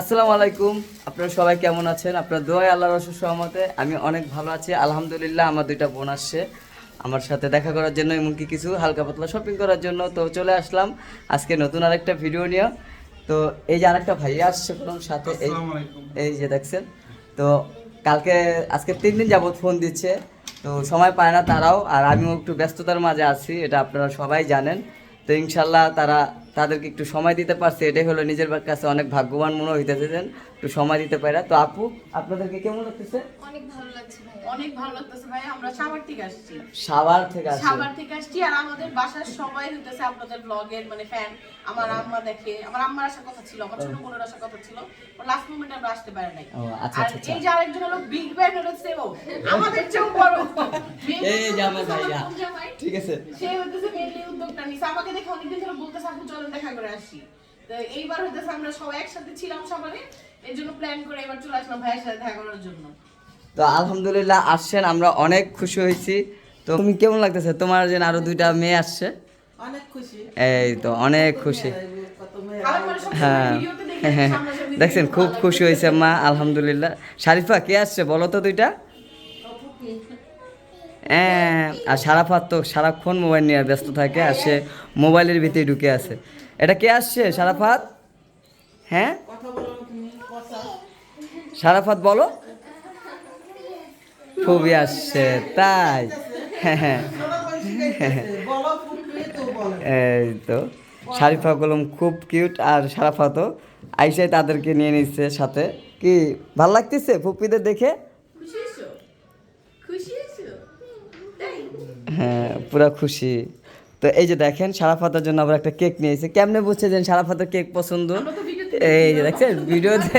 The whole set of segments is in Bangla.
আসসালামু আলাইকুম। আপনারা সবাই কেমন আছেন? আপনার দোয়াই আল্লাহর রসুল সহমতে আমি অনেক ভালো আছি। আলহামদুলিল্লাহ আমার দুইটা বোন আসছে। আমার সাথে দেখা করার জন্য এমনকি কিছু হালকা পাতলা শপিং করার জন্য। তো চলে আসলাম আজকে নতুন আরেকটা ভিডিও নিয়ে। তো এই যে আরেকটা ভাইয়া আসছে কোন সাথে এই এই যে দেখছেন। তো কালকে আজকে তিন দিন যাবত ফোন দিচ্ছে। তো সময় পায় না তারাও। আর আমিও একটু ব্যস্ততার মাঝে আছি এটা আপনারা সবাই জানেন। তো ইনশাল্লাহ তারা তাদেরকে একটু সময় দিতে পারছে এটাই হলো নিজের কাছে অনেক ভাগ্যবান মনে হইতেছেন একটু সময় দিতে পারে। তো আপু আপনাদেরকে কেমন লাগতেছে? অনেক ভালো লাগছে ভাই অনেক ভালো লাগতেছে ভাই আমরা সাভার থেকে আসছি। সাভার থেকে আসছে সাভার থেকে আসছি আর আমাদের বাসার সবাই হইতেছে আপনাদের ব্লগের মানে ফ্যান আমার আম্মা দেখে আমার আম্মার আসার কথা ছিল আমার ছোট বোনের আসার কথা ছিল। লাস্ট মোমেন্টে আমরা আসতে পারি নাই। ও, আচ্ছা, আর আচ্ছা, আচ্ছা। এই যে আরেকজন হলো বিগ ব্যাং হচ্ছে ও। আমাদের চেয়েও বড়। এই আমার ভাইয়া। ঠিক আছে। সে হইতেছে মেনলি উদ্যোগটা নিছে। আমাকে দেখে অনেকদিন ধরে বলতেছে আপু চলেন দেখা করে আসি। তো এইবার হইতেছে আমরা সবাই একসাথে ছিলাম সবারে এই জন্য প্ল্যান করে এবার চলে আসলাম ভাইয়ের সাথে দেখা করার জন্য। তো আলহামদুলিল্লাহ আসছেন আমরা অনেক খুশি হয়েছি। তো তুমি কেমন লাগতেছে? তোমার যে আরও দুইটা মেয়ে আসছে। এই তো অনেক খুশি। সবসময় হ্যাঁ। হ্যাঁ দেখছেন খুব খুশি হয়েছে মা আলহামদুলিল্লাহ। শারিফা কে আসছে? বলো তো দুইটা। হ্যাঁ আর সারাফাত তো সারাক্ষণ মোবাইল নিয়ে ব্যস্ত থাকে আর সে মোবাইলের ভিতরে ঢুকে আছে। এটা কে আসছে সারাফাত হ্যাঁ? সারাফাত বলো। খুবই আসছে তাই। তো এই তো শারিফা কলম খুব কিউট আর সারাফাতও। আইসাই তাদেরকে নিয়ে নিচ্ছে সাথে। কি ভালো লাগতেছে ফুপিদের দেখে? হ্যাঁ পুরা খুশি। তো এই যে দেখেন সারাফাতের জন্য আবার একটা কেক নিয়েছে কেমনে বুঝছে যে সারাফাতের কেক পছন্দ? তো এই যে দেখছেন ভিডিওতে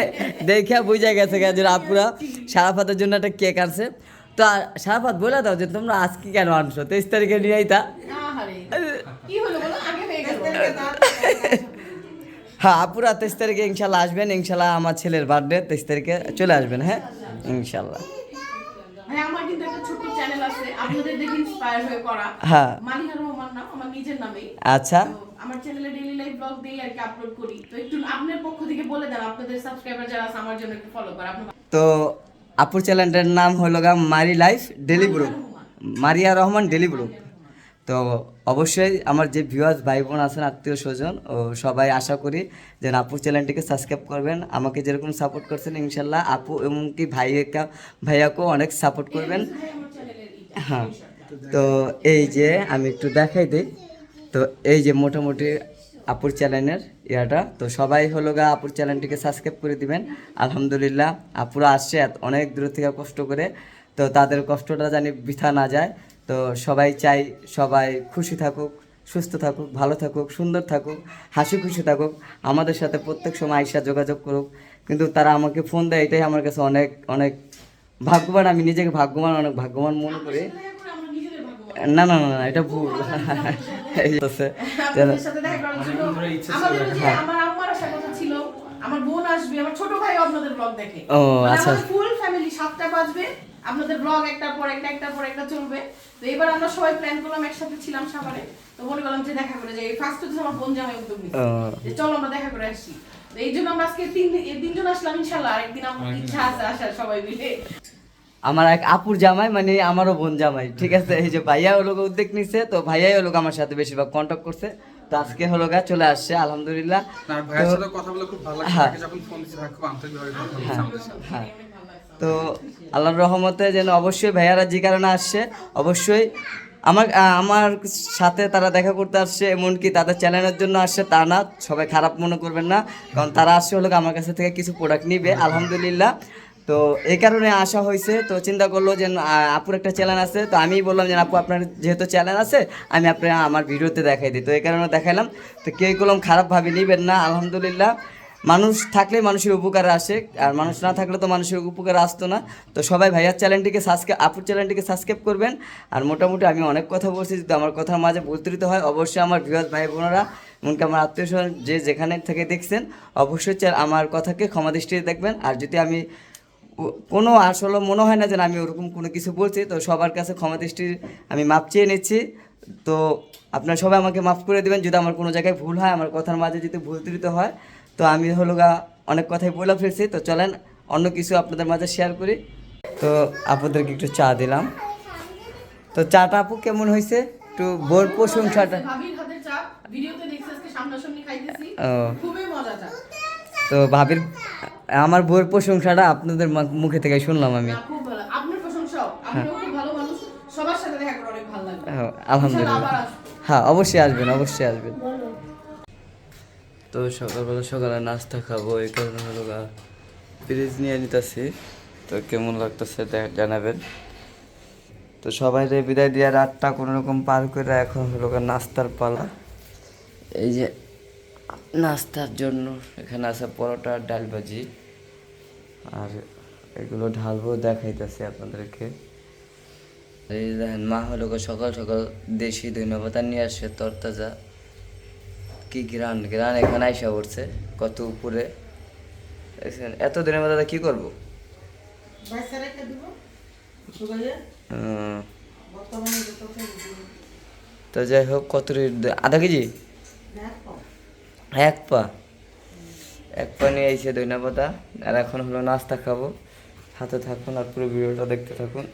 দেখে বুঝে গেছে যে আপুরা সারাফাতের জন্য একটা কেক আনছে। তো সারাফাত বলে দাও যে তোমরা আজকে কেন আনছো? তেইশ তারিখে নিয়ে আইতা। হ্যাঁ আপুরা তেইশ তারিখে ইনশাল্লাহ আসবেন। ইনশাল্লাহ আমার ছেলের বার্থডে তেইশ তারিখে চলে আসবেন হ্যাঁ? ইনশাল্লাহ। ভাই, আমার কিন্তু একটা ছোট চ্যানেল আছে আপনাদের দেখে ইন্সপায়ার হয়ে করা। হ্যাঁ। মালিহা রহমান নাম আমার নিজের নামে আচ্ছা। তো আমার চ্যানেলে ডেইলি লাইফ ব্লগ দেই আর কি আপলোড করি। তো একটু আপনার পক্ষ থেকে বলে দেন আপনাদের সাবস্ক্রাইবার যারা আছে আমার জন্য একটু ফলো করা। তো আপুর চ্যানেলটার নাম হলো গা মারি life daily blog Mariya Rahman daily blog তো অবশ্যই আমার যে ভিউয়ার্স ভাই বোন আছেন, আত্মীয় স্বজন, ও সবাই আশা করি যে আপুর চ্যানেলটিকে সাবস্ক্রাইব করবেন। আমাকে যেরকম সাপোর্ট করছেন, ইনশাল্লাহ আপু এমনকি ভাইয়াকে ভাইয়াকেও অনেক সাপোর্ট করবেন। হ্যাঁ তো এই যে আমি একটু দেখাই দিই। তো এই যে মোটামুটি আপুর চ্যানেলের ইয়াটা, তো সবাই হলো গা আপুর চ্যানেলটিকে সাবস্ক্রাইব করে দিবেন। আলহামদুলিল্লাহ, আপুরা আসছে অনেক দূর থেকে কষ্ট করে। তো তাদের কষ্টটা জানি বৃথা না যায়। তো সবাই চাই সবাই খুশি থাকুক সুস্থ থাকুক ভালো থাকুক সুন্দর থাকুক হাসি খুশি থাকুক আমাদের সাথে প্রত্যেক সময় আইসা যোগাযোগ করুক। কিন্তু তারা আমাকে ফোন দেয় এটাই আমার কাছে অনেক অনেক ভাগ্যবান আমি নিজেকে ভাগ্যবান অনেক ভাগ্যবান মনে করি। না না না না এটা ভুল। হ্যাঁ। আমার আম্মার আসার কথা ছিল আমার বোন আসবে আমার ছোট ভাই আপনাদের ব্লগ দেখে। ও, আচ্ছা। ফুল ফ্যামিলি সাতটা বাজবে। আপনাদের ব্লগ একটার পর একটা একটার পর একটা চলবে। তো এবার আমরা সবাই প্ল্যান করলাম একসাথে ছিলাম সাভারে। তো মনে করলাম যে দেখা করে যাই। ফার্স্ট হচ্ছে আমার বোন জামাই উদ্যোগ নিচ্ছে যে চলো আমরা দেখা করে আসি। তো এই জন্য আমরা আজকে তিন দিন এই তিনজন আসলাম ইনশাল্লাহ আরেকদিন আমার ইচ্ছা আছে আসার সবাই মিলে। আমার এক আপুর জামাই মানে আমারও বোন জামাই। ঠিক আছে? এই যে ভাইয়া হলো গা উদ্যোগ নিচ্ছে তো ভাইয়াই হলো গা আমার সাথে বেশিরভাগ কন্ট্যাক্ট করছে। তো আজকে হলো গা চলে আসছে আলহামদুলিল্লাহ। ভাইয়ের সাথে কথা বলে খুব ভালো লাগছে। হ্যাঁ। যখন ফোন ভাই খুব আন্তরিকভাবে কথা বলছে। হ্যাঁ। তো আল্লাহর রহমতে যেন অবশ্যই ভাইয়ারা যে কারণে আসছে, অবশ্যই আমার আমার সাথে তারা দেখা করতে আসছে, এমনকি তাদের চ্যানেলের জন্য আসছে তা না, সবাই খারাপ মনে করবেন না, কারণ তারা আসছে হলো আমার কাছে থেকে কিছু প্রোডাক্ট নিবে, আলহামদুলিল্লাহ। তো এই কারণে আসা হয়েছে, তো চিন্তা করল যে আপুর একটা চ্যানেল আছে, তো আমি বললাম যে আপু আপনার যেহেতু চ্যানেল আছে, আমি আপনার আমার ভিডিওতে দেখাই দিই, তো এই কারণে দেখালাম তো কেউ কলম খারাপভাবে নিবেন না, আলহামদুলিল্লাহ। মানুষ থাকলে মানুষের উপকারে আসে, আর মানুষ না থাকলে তো মানুষের উপকারে আসতো না। তো সবাই ভাইয়ার চ্যানেলটিকে সাবস্ক্রাইব আপুর চ্যানেলটিকে সাবস্ক্রাইব করবেন। আর মোটামুটি আমি অনেক কথা বলছি, যদি আমার কথার মাঝে ত্রুটি হয়, অবশ্যই আমার বৃহৎ ভাই বোনেরা, এমনকি আমার আত্মীয় স্বজন যে যেখানে থেকে দেখছেন, অবশ্যই আমার কথাকে ক্ষমা দৃষ্টিতে দেখবেন। আর যদি আমি কোনো আসলে মনে হয় না যে আমি ওরকম কোনো কিছু বলছি, তো সবার কাছে ক্ষমা দৃষ্টি আমি মাপ চেয়ে নিচ্ছি। তো আপনারা সবাই আমাকে মাফ করে দেবেন, যদি আমার কোনো জায়গায় ভুল হয়, আমার কথার মাঝে যদি ভুল ত্রুটি হয় তো আমি হলো গা অনেক কথাই বলে ফেলছি। তো চলেন অন্য কিছু আপনাদের মাঝে শেয়ার করি। তো আপনাদেরকে একটু চা দিলাম। তো চাটা আপু কেমন হয়েছে? একটু বোর প্রশংসাটা। তো ভাবির আমার বোর প্রশংসাটা আপনাদের মুখে থেকে শুনলাম আমি। লাগবে। হ্যাঁ, আলহামদুলিল্লাহ। হ্যাঁ অবশ্যই আসবেন অবশ্যই আসবেন। তো সকালবেলা সকালে নাস্তা খাব, এই কারণে হলো গা ফ্রিজ নিয়ে নিতেছি। তো কেমন লাগতেছে জানাবেন। তো সবাই রে বিদায় দিয়ে রাতটা কোনো রকম পার করে এখন হলো নাস্তার পালা। এই যে নাস্তার জন্য এখানে আছে পরোটা, ডাল ভাজি। আর এগুলো ঢালবো দেখাইতেছি আপনাদেরকে। এই দেখেন, মা হলো সকাল সকাল দেশি ধন্যবাদ নিয়ে আসে, তরতাজা। কি গ্রান গ্রান এখানে আইসা পড়ছে কত উপরে? এত দিনের মধ্যে কি করব? তো যাই হোক কত আধা কেজি? এক পা। এক পা? নিয়ে এসে দইনা পাতা। আর এখন হলো নাস্তা খাব। হাতে থাকুন আর পুরো ভিডিওটা দেখতে থাকুন।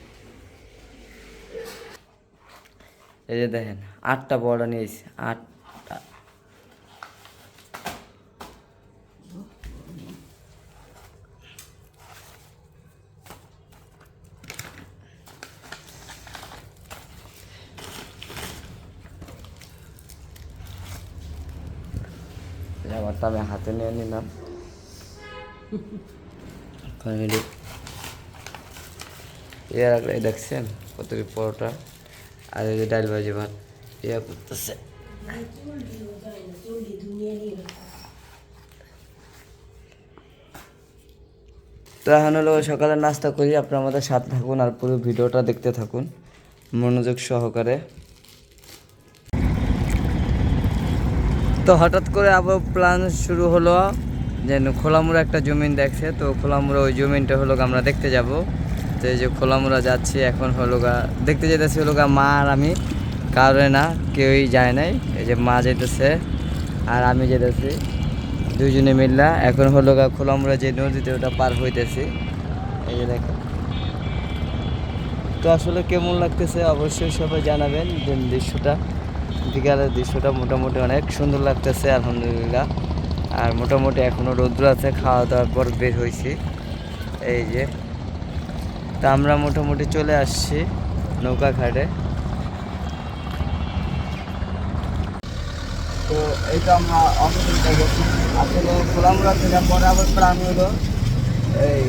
এই যে দেখেন আটটা বড়া নিয়ে এসে ব্যাপারটা আমি হাতে নিয়ে নিলাম। ফাইনালি এর দেখছেন কত কি পরোটা? আর এই যে ডাল ভাজি ভাত ইয়া করতেছে। তো এখন হলো সকালে নাস্তা করি, আপনারা আমাদের সাথে থাকুন আর পুরো ভিডিওটা দেখতে থাকুন। মনোযোগ সহকারে। তো হঠাৎ করে আবার প্ল্যান শুরু হলো যে খোলামুড়া একটা জমিন দেখছে। তো খোলামুড়া ওই জমিনটা হলো আমরা দেখতে যাব। তো এই যে খোলামুড়া যাচ্ছি, এখন হলো গা দেখতে যেতেছি হলো গা মা আর আমি। কারোর না, কেউই যায় নাই। এই যে মা যেতেছে আর আমি যেতেছি দুজনে মিললা এখন হলো গা খোলামুড়া যে নদীতে ওটা পার হইতেছি। এই যে দেখো তো আসলে কেমন লাগতেছে অবশ্যই সবাই জানাবেন দৃশ্যটা। বিকালের দৃশ্যটা মোটামুটি অনেক সুন্দর লাগতেছে, আলহামদুলিল্লাহ। আর মোটামুটি এখনও রৌদ্র আছে খাওয়া দাওয়ার পর বের হয়েছি এই যে। তা আমরা মোটামুটি চলে আসছি নৌকা ঘাটে তো এইটা আমরা অপশনটা গেছি আসলে খোলামুড়া থেকে পরে আবার প্রাণ হলো এই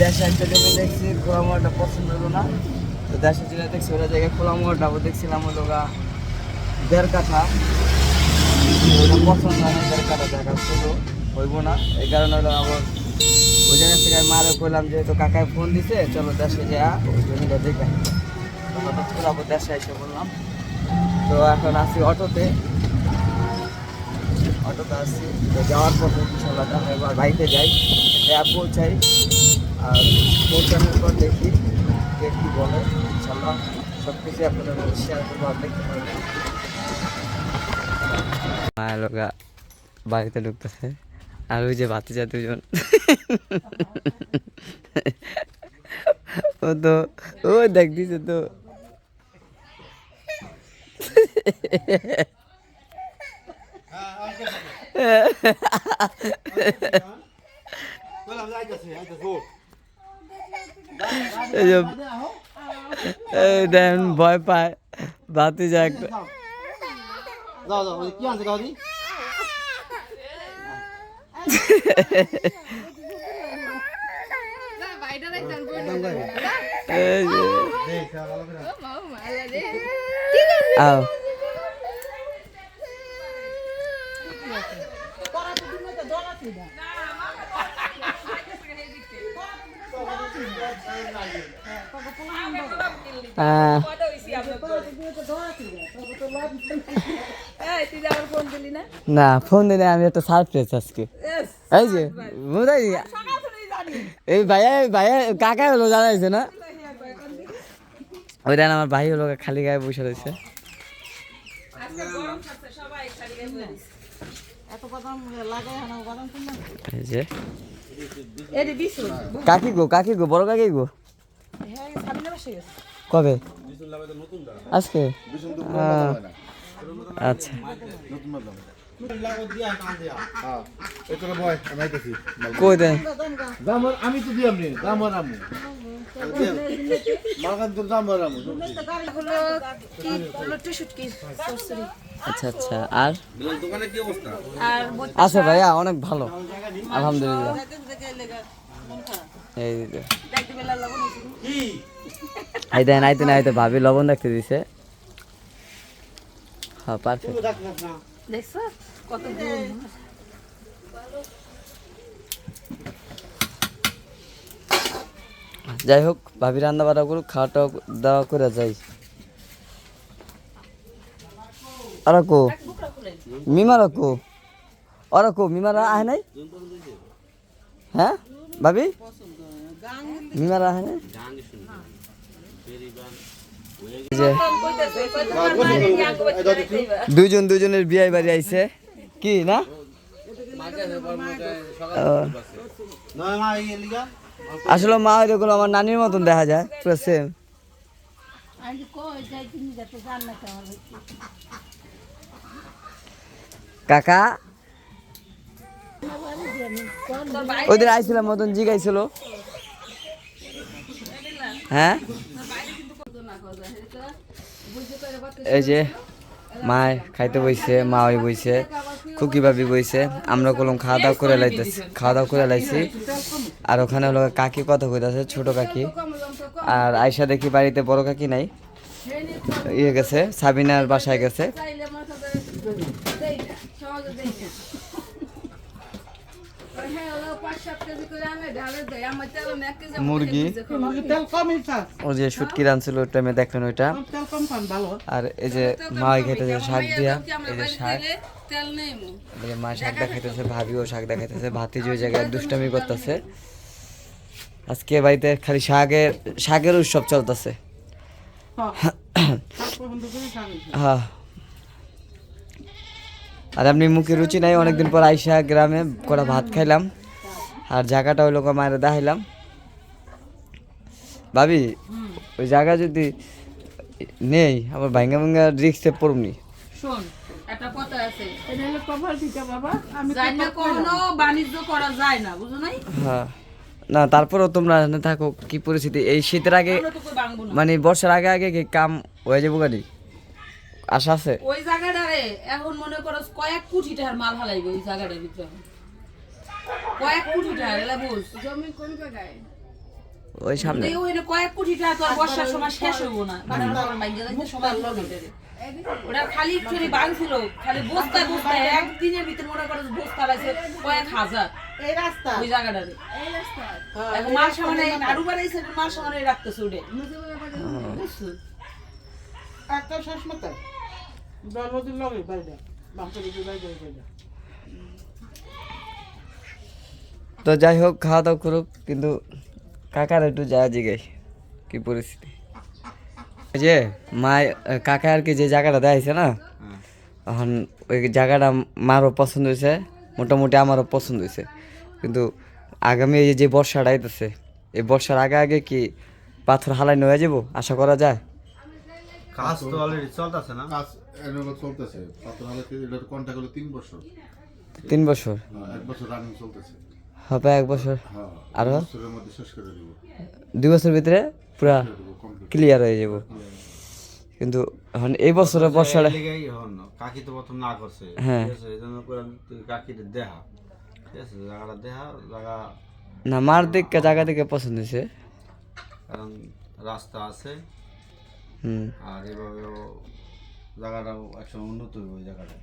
দেশে একটা জমি দেখছি খোলামুড়াটা পছন্দ হলো না। তো দেশে যেটা দেখছি ওটা জায়গায় খোলামুড়াটা আবার দেখছিলাম হলো গা। দেড় কাঠা। পছন্দ হয় না দেড় কাঠা জায়গা ছোটো হইব না। এই কারণে হলো আবার ওই জায়গা থেকে আমি মারে কইলাম যে, তো কাকায় ফোন দিছে, চলো দেশে যা ওই জমিটা দেখে তো আবার দেশে এসে বললাম। তো এখন আছি অটোতে। অটোতে আসছি তো যাওয়ার পর ইনশাল্লাহ দেখা এবার বাইকে যাই ক্যাব পৌঁছাই, আর পৌঁছানোর পর দেখি কে কী বলে ইনশাল্লাহ সব কিছু আপনাদের মধ্যে শেয়ার করব আর দেখতে পারবেন মায়ের লোকা বাড়িতে ঢুকতেছে আর ওই যে ভাতিজা দুজন ও তো ও দেখ দিছে তো এই যে এই দেখেন ভয় পায় ভাতিজা একটা যাও যাও ওই কি আনছে গাড়ি এই আও না ফোন দিলে আমি একটা সারপ্রাইজ আজকে। এই যে বুঝাই এই ভাইয়া ভাইয়া কাকা হলো জানাইছে না? ওইটা আমার ভাই হলো খালি গায়ে বসে রয়েছে। কাকি গো কাকি গো বড় কাকি গো। হ্যাঁ সামনে বসে গেছে। কবে? আজকে? আচ্ছা। কই আচ্ছা আচ্ছা। আর? আছে ভাইয়া অনেক ভালো। আলহামদুলিল্লাহ। এই আইতে না আইতে ভাবি লবণ দেখতে দিছে। হ্যাঁ পারফেক্ট দেখছ? কত যাই হোক ভাবি রান্না বান্না করুক খাওয়া টাওয়া দাওয়া করে যাই। আর কো? মিমারা কো? ওরা কো? মিমারা আহে নাই? হ্যাঁ ভাবি? মিমারা আহে নাই? দুইজন দুজনের বিয়ে বাড়ি আইছে। কি, না? আসলে মা এরকম আমার নানির মতন দেখা যায়, পুরো সেম কাকা? ওদের আইছিলাম মতন জিগাইছিল। হ্যাঁ? এই যে মা খাইতে বইছে, মা ওই বইছে, খুকি ভাবি বইছে, আমরা কলম খাওয়া দাওয়া করে লাইতেছি, খাওয়া দাওয়া করে লাইছি। আর ওখানে হলো কাকি কথা কইতেছে, ছোট কাকি। আর আয়সা দেখি বাড়িতে বড় কাকি নাই। ইয়ে গেছে, সাবিনার বাসায় গেছে। খাস ও যে শুটকি রানছিল ওই শাক দিয়া ভাতি যে জায়গায় দুষ্টামি করতেছে। আজকে বাড়িতে খালি শাকের শাকের উৎসব চলতেছে। হ্যাঁ। আর আপনি মুখে রুচি নাই, অনেকদিন পর আইসা গ্রামে করা ভাত খাইলাম। আর জায়গাটা ওই লোক মায়ের দেখাইলাম ভাবি ওই জায়গা যদি নেই আবার ভাঙ্গা ভাঙ্গা রিক্সে পড়বনি শোন একটা কথা আছে। এটা হলো কভার দিতে বাবা আমি যাই না কোনো বাণিজ্য করা যায় না বুঝো নাই? হ্যাঁ। না তারপরেও তোমরা এখানে থাকো কি পরিস্থিতি? এই শীতের আগে মানে বর্ষার আগে আগে কি কাম হয়ে যাব গাড়ি আশা আছে? ওই জায়গাটারে এখন মনে করো কয়েক কোটি টাকার মাল হালাইবে ওই জায়গাটার ভিতরে। কয়েক কোটি টাকা এলা বুঝ জমি কোন জায়গায়? ওই সামনে। ওই কয়েক কোটি টাকা তো বর্ষার সময় শেষ হইব না। লাগবে ওটা খালি খালি বাঁধছিল খালি বস্তায় বস্তায় একদিনের ভিতরে মনে করো বস্তা লাগছে কয়েক হাজার। এই রাস্তা? ওই জায়গাটারে এখন মাল সামনে নাড়ু বানাইছে মাল সামনে রাখতেছে ওটা বুঝছ? একটা শেষ মতো। জন্মদিন লগে বাইরে। দিকে বাইরে বাইরে। তো যাই হোক খাওয়া দাওয়া করুক কিন্তু কাকার একটু যা জিগাই কি পরিস্থিতি। যে মা কাকা আর কি যে জায়গাটা দেখাইছে না এখন ওই জায়গাটা মারও পছন্দ হয়েছে মোটামুটি আমারও পছন্দ হয়েছে কিন্তু আগামী এই যে বর্ষাটা আইতেছে এই বর্ষার আগে আগে কি পাথর হালাই হয়ে যাব আশা করা যায়? কাজ তো অলরেডি চলতেছে না। কাজ চলতেছে পাথর হলো তিন বছর। তিন বছর? হ্যাঁ, এক বছর রানিং চলতেছে। হবে এক বছর। হ্যাঁ আরও? শেষ করে দিব। দুই বছর ভিতরে পুরা ক্লিয়ার হয়ে যাব। কিন্তু এখন এই বছরের বর্ষাটা লিগাই হন কাকি তো প্রথম না করছে। হ্যাঁ। ঠিক আছে এই জন্য তুই কাকিটা দেখা ঠিক আছে জায়গাটা দেখা জায়গা না মার দিকে জায়গা থেকে পছন্দ হয়েছে। কারণ রাস্তা আছে। হুম। আর এভাবেও জায়গাটাও একসময় উন্নত হইব ওই জায়গাটা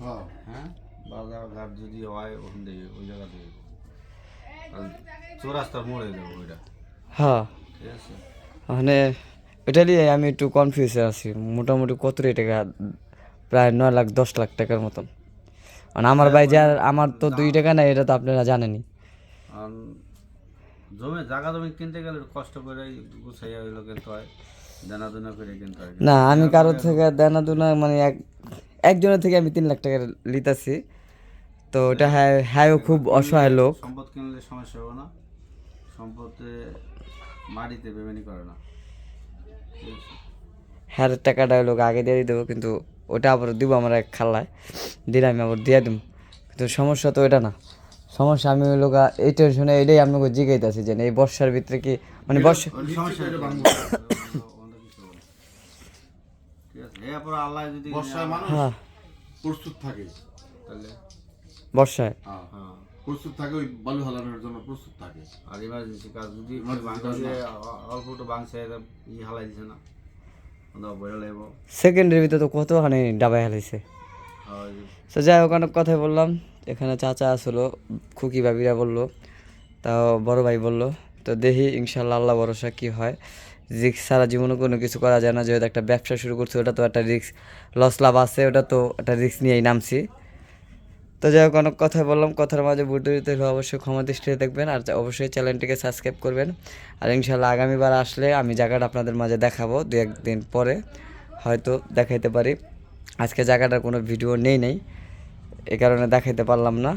হ্যাঁ। হ্যাঁ? বাজার ঘাট যদি হয় ওখান থেকে ওই জায়গা থেকে চৌরাস্তার মোড়ে যাব ওইটা হ্যাঁ ঠিক আছে। মানে এটা নিয়ে আমি একটু কনফিউজে আছি। মোটামুটি কত টাকা? প্রায় নয় লাখ দশ লাখ টাকার মতন। মানে আমার ভাই যা আমার তো দুই টাকা নাই এটা তো আপনারা জানেনই। আর জমি জায়গা জমি কিনতে গেলে কষ্ট করে গুছাইয়া হইল কিনতে হয়। দেনা করে কিনতে হয়। না আমি কারোর থেকে দেনা দুনা মানে এক একজনের থেকে আমি তিন লাখ টাকা লিতাছি তো ওটা হ্যাঁ হ্যাঁও খুব অসহায় লোক। সম্পদ কিনলে সমস্যা হবে না। সম্পদে মাটিতে বেমানি করে না। হ্যাঁ টাকাটা লোক আগে দিয়ে দেবো কিন্তু ওটা আবার দিব আমার এক খাল্লায়। দিলে আমি আবার দিয়ে দিব কিন্তু সমস্যা তো এটা না। সমস্যা আমি ওই লোক এই টেনশনে এটাই আপনাকে জিগাইতেছি যে এই বর্ষার ভিতরে কি মানে বর্ষা হ্যাঁ। প্রস্তুত থাকে। তাহলে? বর্ষায়। হ্যাঁ হ্যাঁ। প্রস্তুত থাকে ওই বালু হালানোর জন্য প্রস্তুত থাকে। আর ইমার্জেন্সি কাজ যদি অল্প একটু এটা ই হালাই দিছে না। সেকেন্ডের ভিতরে তো কতখানি ডাবাই হালাইছে। তো যাই হোক অনেক কথাই বললাম। এখানে চাচা আসলো খুকি ভাবিরা বলল তাও বড় ভাই বলল তো দেখি ইনশাল্লাহ আল্লাহ ভরসা কি হয়। রিক্স সারা জীবনে কোনো কিছু করা যায় না যেহেতু একটা ব্যবসা শুরু করছে ওটা তো একটা রিক্স লস লাভ আছে ওটা তো একটা রিক্স নিয়েই নামছি। তো যাই হোক, অনেক কথা বললাম। কথার মাঝে বুদ্ধি হলে অবশ্যই ক্ষমা দৃষ্টিতে দেখবেন আর অবশ্যই চ্যানেলটিকে সাবস্ক্রাইব করবেন। আর ইনশাল্লাহ আগামীবার আসলে আমি জায়গাটা আপনাদের মাঝে দেখাবো দু একদিন পরে। হয়তো দেখাইতে পারি। আজকে জায়গাটার কোনো ভিডিও নেই নেই। এ কারণে দেখাইতে পারলাম না।